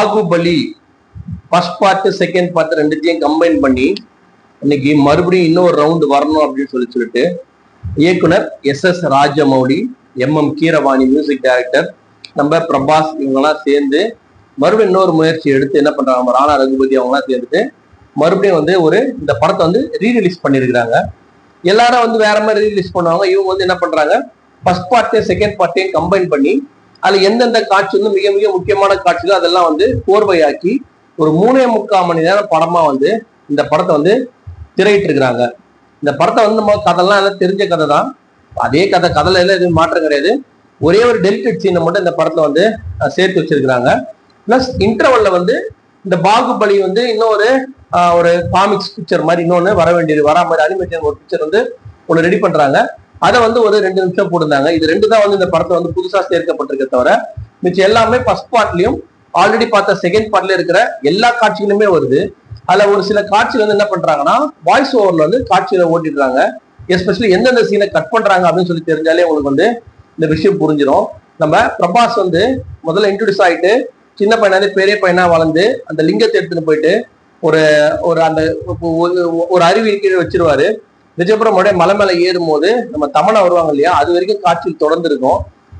Baahubali first part second part ரெண்டுத்தையும் combine பண்ணி இன்னைக்கு மறுபடியும் இன்னொரு ரவுண்டு வரணும் அப்படின்னு சொல்லி சொல்லிட்டு இயக்குனர் S S Rajamouli M M Keeravani music director நம்ம பிரபாஸ் இவங்கெல்லாம் சேர்ந்து மறுபடியும் இன்னொரு முயற்சி எடுத்து என்ன பண்றாங்க நம்ம ராணா ரகுபதி அவங்கலாம் சேர்ந்துட்டு மறுபடியும் வந்து ஒரு இந்த படத்தை வந்து ரீரிலீஸ் பண்ணியிருக்கிறாங்க. எல்லாரும் வந்து வேற மாதிரி ரீரிலீஸ் பண்ணுவாங்க. இவங்க வந்து என்ன பண்றாங்க ஃபர்ஸ்ட் பார்ட்டையும் செகண்ட் பார்ட்டையும் கம்பைன் பண்ணி அதுல எந்தெந்த காட்சி வந்து மிக மிக முக்கியமான காட்சிகள் அதெல்லாம் வந்து கோர்வையாக்கி ஒரு மூணே முக்கால் மணி நேரம் படமா வந்து இந்த படத்தை வந்து திரையிட்டு இருக்கிறாங்க. இந்த படத்தை வந்து நம்ம கதைலாம் எல்லாம் தெரிஞ்ச கதை தான். அதே கதை கதையில எல்லாம் எதுவும் மாற்றம் கிடையாது. ஒரே ஒரு டெலிட்டட் சீனை மட்டும் இந்த படத்துல வந்து சேர்த்து வச்சிருக்கிறாங்க. பிளஸ் இன்டர்வல்ல வந்து இந்த பாகுபலி வந்து இன்னொரு ஒரு ஒரு காமிக்ஸ் பிக்சர் மாதிரி இன்னொன்று வர வேண்டியது வரா மாதிரி அனிமேஷன் ஒரு பிக்சர் வந்து ஒன்று ரெடி பண்றாங்க. அதை வந்து ஒரு ரெண்டு நிமிஷம் போட்டிருந்தாங்க. இது ரெண்டு தான் வந்து இந்த படத்தை வந்து புதுசா சேர்க்கப்பட்டிருக்க தவிர மிச்சம் எல்லாமே ஃபர்ஸ்ட் பார்ட்லயும் ஆல்ரெடி பார்த்த செகண்ட் பார்ட்ல இருக்கிற எல்லா காட்சிகளுமே வருது. அதுல ஒரு சில காட்சிகள் வந்து என்ன பண்றாங்கன்னா வாய்ஸ் ஓவர்ல வந்து காட்சியில ஓட்டிடுறாங்க. எஸ்பெஷலி எந்தெந்த சீனை கட் பண்றாங்க அப்படின்னு சொல்லி தெரிஞ்சாலே உங்களுக்கு வந்து இந்த விஷயம் புரிஞ்சிடும் நம்ம பிரபாஸ் வந்து முதல்ல இன்ட்ரடியூஸ் ஆயிட்டு சின்ன பையனாலே பெரிய பையனா வளர்ந்து அந்த லிங்கத்தை எடுத்துட்டு போயிட்டு ஒரு ஒரு அந்த ஒரு- ஒரு அருவி கீழே வச்சிருவாரு. நிஜபுரம் உடைய மலை மேல ஏறும் போது நம்ம தமனா வருவாங்க இல்லையா? அது வரைக்கும் காட்சியில் தொடர்ந்து இருக்கும்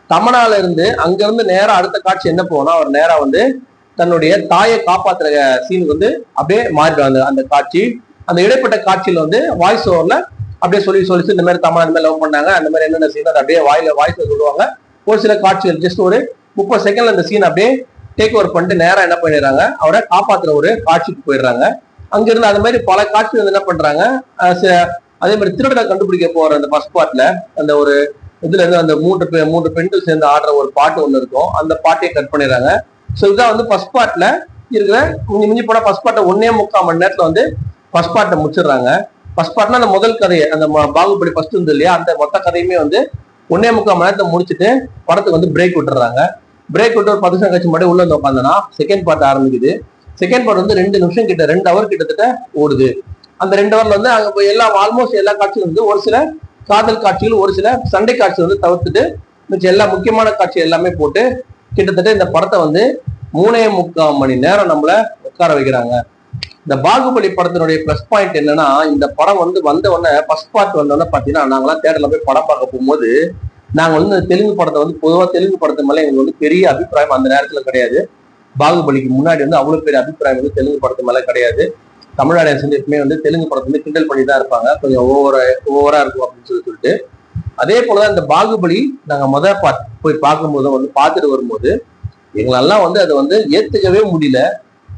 தமனால இருந்து அங்க இருந்து நேரா அடுத்த காட்சி என்ன போனா அவர் நேரா வந்து தன்னுடைய தாயை காப்பாத்துற சீனுக்கு வந்து அப்படியே மாறிடுவாங்க அந்த- காட்சி. அந்த இடைப்பட்ட காட்சியில வந்து வாய்ஸ் ஓவர்ல அப்படியே சொல்லி சொல்லி இந்த மாதிரி தமனா இந்த மாதிரி லவ் பண்ணாங்க. அந்த மாதிரி என்னென்ன சீன் அதை அப்படியே வாயில வாய்ஸ் சொல்லுவாங்க. ஒரு சில காட்சிகள் ஜஸ்ட் ஒரு முப்பது செகண்ட்ல அந்த சீன் அப்படியே டேக் ஓவர் பண்ணிட்டு நேரம் என்ன பண்ணிடுறாங்க? அவரை காப்பாத்துற ஒரு காட்சிக்கு போயிடுறாங்க. அங்கிருந்து அந்த மாதிரி பல காட்சிகள் வந்து என்ன பண்றாங்க? அதே மாதிரி திருடனை கண்டுபிடிக்க போற அந்த ஃபர்ஸ்ட் பாட்டில் அந்த ஒரு இதுல இருந்து அந்த மூன்று பெ- மூன்று பெண்கள் சேர்ந்து ஆடுற ஒரு பாட்டு ஒண்ணு இருக்கும். அந்த பாட்டையே கட் பண்ணிடுறாங்க. ஸோ இதுதான் வந்து ஃபர்ஸ்ட் பாட்டில் இருக்கிற மிஞ்சி மிஞ்சி போனா ஃபர்ஸ்ட் பாட்டை ஒன்னே முக்கால் மணி நேரத்துல வந்து ஃபர்ஸ்ட் பாட்டை முடிச்சிடுறாங்க. ஃபர்ஸ்ட் பார்ட்னா அந்த முதல் கதையை அந்த பாகுபலி ஃபர்ஸ்ட் இருந்து இல்லையா அந்த மொத்த கதையுமே வந்து ஒன்னே முக்கால் மணி நேரத்தை முடிச்சுட்டு படத்துக்கு வந்து பிரேக் விட்டுறாங்க பிரேக் விட்டு ஒரு பத்து நிமிஷம் கழிச்சு மட்டும் உள்ள வந்து உட்காந்தனா செகண்ட் பார்ட் ஆரம்பிக்குது. செகண்ட் பார்ட் வந்து ரெண்டு நிமிஷம் கிட்ட ரெண்டு ஹவர் கிட்டத்தட்ட ஓடுது. அந்த ரெண்டு வாரில் வந்து அங்க போய் எல்லா ஆல்மோஸ்ட் எல்லா காட்சியும் வந்து ஒரு சில காதல் காட்சிகள் ஒரு சில சண்டை காட்சிகள் வந்து தவிர்த்துட்டு மிச்சம் எல்லா முக்கியமான காட்சி எல்லாமே போட்டு கிட்டத்தட்ட இந்த படத்தை வந்து மூணே முக்கால் மணி நேரம் நம்மள உட்கார வைக்கிறாங்க. இந்த பாகுபலி படத்தினுடைய ப்ளஸ் பாயிண்ட் என்னன்னா இந்த படம் வந்து வந்த உடனே ஃபர்ஸ்ட் பார்ட் வந்த உடனே பாத்தீங்கன்னா நாங்களாம் தேட்டர்ல போய் படம் பார்க்க போகும்போது நாங்க வந்து தெலுங்கு படத்தை வந்து பொதுவா தெலுங்கு படத்து மேல எங்களுக்கு வந்து பெரிய அபிப்பிராயம் அந்த நேரத்துல கிடையாது. பாகுபலிக்கு முன்னாடி வந்து அவ்வளவு பெரிய அபிப்பிராயம் வந்து தெலுங்கு படத்து மேல கிடையாது. தமிழ் ஆடியன்ஸ் வந்து எப்பவுமே வந்து தெலுங்கு படத்தை வந்து கிண்டல் பண்ணி தான் இருப்பாங்க. கொஞ்சம் ஓவரா ஓவரா இருக்கும் அப்படின்னு சொல்லி சொல்லிட்டு. அதே போலதான் இந்த பாகுபலி நாங்க முத பா போய் பார்க்கும்போது வந்து பார்த்துட்டு வரும்போது எங்களெல்லாம் வந்து அதை வந்து ஏத்துக்கவே முடியல.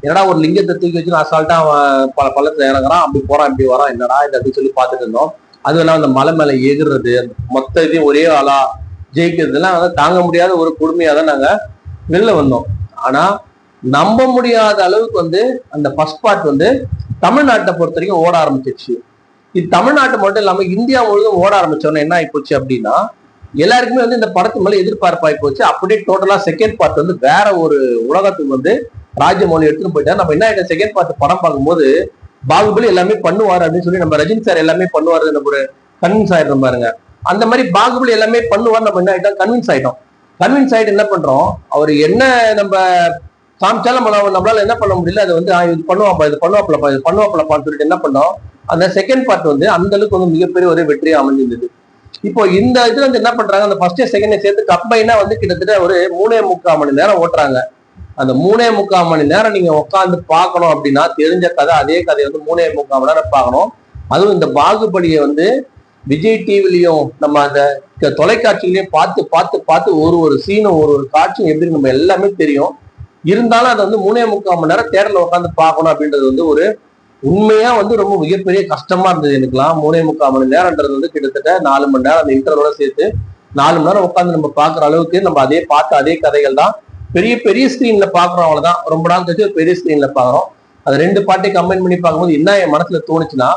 என்னடா ஒரு லிங்கத்தை தூக்கி வச்சு நான் அசால்ட்டா அவன் பல பள்ளத்துல இறங்குறான் அப்படி போறான் இப்படி வரான் என்னடா இது அப்படின்னு சொல்லி பார்த்துட்டு இருந்தோம். அதுவும் இல்லாம அந்த மலை மேல ஏகுறது அந்த மொத்த இதையும் ஒரே ஆளா ஜெயிக்கிறதுலாம் வந்து தாங்க முடியாத ஒரு கொடுமையா தான் நாங்க வெளில வந்தோம். ஆனா நம்ப முடியாத அளவுக்கு வந்து அந்த ஃபர்ஸ்ட் பார்ட் வந்து தமிழ்நாட்டை பொறுத்த வரைக்கும் ஓட ஆரம்பிச்சிருச்சு. இது தமிழ்நாட்டு மட்டும் இல்லாமல் இந்தியா முழுவதும் ஓட ஆரம்பிச்சோன்னா என்ன ஆயிப்போச்சு அப்படின்னா எல்லாருக்குமே வந்து இந்த படத்து மேலே எதிர்பார்ப்பு போச்சு அப்படியே டோட்டலா செகண்ட் பார்ட் வந்து வேற ஒரு உலகத்துக்கு வந்து ராஜமௌலி எடுத்துட்டு போயிட்டா நம்ம என்ன ஆயிட்ட செகண்ட் பார்ட் படம் பார்க்கும்போது பாகுபலி எல்லாமே பண்ணுவார் அப்படின்னு சொல்லி நம்ம ரஜினி சார் எல்லாமே பண்ணுவார். நம்ம ஒரு கன்வின்ஸ் ஆயிடுறோம் பாருங்க. அந்த மாதிரி பாகுபலி எல்லாமே பண்ணுவார். நம்ம என்ன ஆயிட்டோம்? கன்வின்ஸ் ஆயிட்டோம். கன்வின்ஸ் ஆயிட்டு என்ன பண்றோம்? அவர் என்ன நம்ம காமிச்சாலும் நம்ம நம்மளால என்ன பண்ண முடியல? அது வந்து இது பண்ணுவாப்பா இது பண்ணுவாப்லப்பா இது பண்ணுவாப்லப்பான்னு சொல்லிட்டு என்ன பண்ணோம்? அந்த செகண்ட் பார்ட் வந்து அந்த அளவுக்கு வந்து மிகப்பெரிய ஒரு வெற்றியா அமைஞ்சிருந்தது. இப்போ இந்த இதுல வந்து என்ன பண்றாங்க? அந்த ஃபர்ஸ்ட் செகண்ட் சேர்த்து கம்பைனா வந்து கிட்டத்தட்ட ஒரு மூணே முக்கால் மணி நேரம் ஓட்டுறாங்க. அந்த மூணே முக்கால் மணி நேரம் நீங்க உட்காந்து பார்க்கணும் அப்படின்னா தெரிஞ்ச கதை அதே கதையை வந்து மூணே முக்கால் மணி நேரம் பார்க்கணும். அதுவும் இந்த பாகுபலியை வந்து விஜய் டிவிலையும் நம்ம அந்த தொலைக்காட்சியிலையும் பார்த்து பார்த்து பார்த்து ஒரு ஒரு சீனும் ஒரு ஒரு காட்சியும் எப்படி நம்ம எல்லாமே தெரியும். இருந்தாலும் அதை வந்து மூணே முக்கால் மணி நேரம் தேடல உட்காந்து பார்க்கணும் அப்படின்றது வந்து ஒரு உண்மையா வந்து ரொம்ப மிகப்பெரிய கஷ்டமா இருந்தது எனக்குலாம் மூணே முக்கால் மணி நேரம்ன்றது வந்து கிட்டத்தட்ட நாலு மணி நேரம் அந்த இன்டர்வோட சேர்த்து நாலு மணி நேரம் உட்காந்து நம்ம பாக்குற அளவுக்கு நம்ம அதே பார்த்த அதே கதைகள் தான். பெரிய பெரிய ஸ்கிரீன்ல பாக்குறோம் அவ்வளவுதான். ரொம்ப நாள் கழிச்சு ஒரு பெரிய ஸ்கிரீன்ல பாக்குறோம் அது ரெண்டு பாட்டையும் கம்பைன் பண்ணி பார்க்கும்போது என்ன என் மனசுல தோணுச்சுன்னா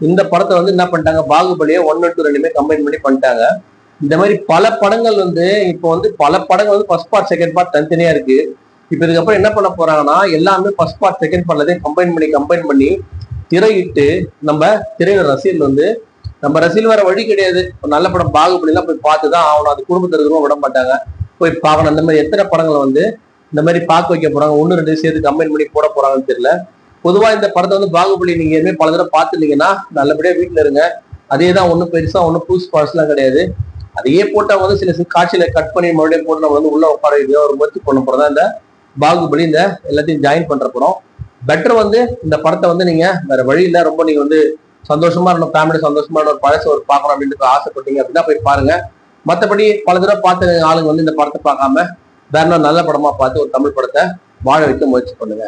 இந்த படத்தை வந்து என்ன பண்ணிட்டாங்க? பாகுபலியை ஒன் டூ ரெண்டுமே கம்பைன் பண்ணி பண்ணிட்டாங்க. இந்த மாதிரி பல படங்கள் வந்து இப்போ வந்து பல படங்கள் வந்து ஃபர்ஸ்ட் பார்ட் செகண்ட் பார்ட் தனித்தனியா இருக்கு. இப்போ இதுக்கப்புறம் என்ன பண்ண போறாங்கன்னா எல்லாமே ஃபர்ஸ்ட் பார்ட் செகண்ட் பார்ட்லதையும் கம்பைன் பண்ணி கம்பைன் பண்ணி திரையிட்டு நம்ம திரையில ரசிகர்கள் வந்து நம்ம ரசீல் வேற வழி கிடையாது. ஒரு நல்ல படம் பாகுபலிலாம் போய் பார்த்து தான் ஆகணும். அது குடும்பத்தில் இருக்கிறவங்க விட மாட்டாங்க. போய் பார்க்கணும். அந்த மாதிரி எத்தனை படங்களை வந்து இந்த மாதிரி பார்க்க வைக்க போறாங்க? ஒன்று ரெண்டு சேர்த்து கம்பைன் பண்ணி போட போறாங்கன்னு தெரியல. பொதுவாக இந்த படத்தை வந்து பாகுபலி நீங்க எதுவுமே பல தடவை பார்த்துட்டீங்கன்னா நல்லபடியா வீட்டில் இருங்க. அதே தான் ஒன்றும் பெருசாக ஒன்றும் புதுசு பாஸ்லாம் கிடையாது. அதையே போட்டு அவங்க வந்து சில சில காட்சியில கட் பண்ணி மறுபடியும் போட்டு நம்ம வந்து உள்ள உட்கார ஒரு முயற்சி பண்ண போறதா இந்த பாகுபலி இந்த எல்லாத்தையும் ஜாயின் பண்ற படம். பெட்டர் வந்து இந்த படத்தை வந்து நீங்க வேற வழி இல்லை ரொம்ப நீங்க வந்து சந்தோஷமா இருக்கணும் ஃபேமிலி சந்தோஷமா ஒரு பழச ஒரு பார்க்கணும் அப்படின்ட்டு ஆசைப்பட்டீங்க அப்படின்னா போய் பாருங்க. மற்றபடி பல தடவை பார்த்த ஆளுங்க வந்து இந்த படத்தை பார்க்காம வேற நல்ல படமா பார்த்து ஒரு தமிழ் படத்தை வாழ வைக்க முயற்சி பண்ணுங்க.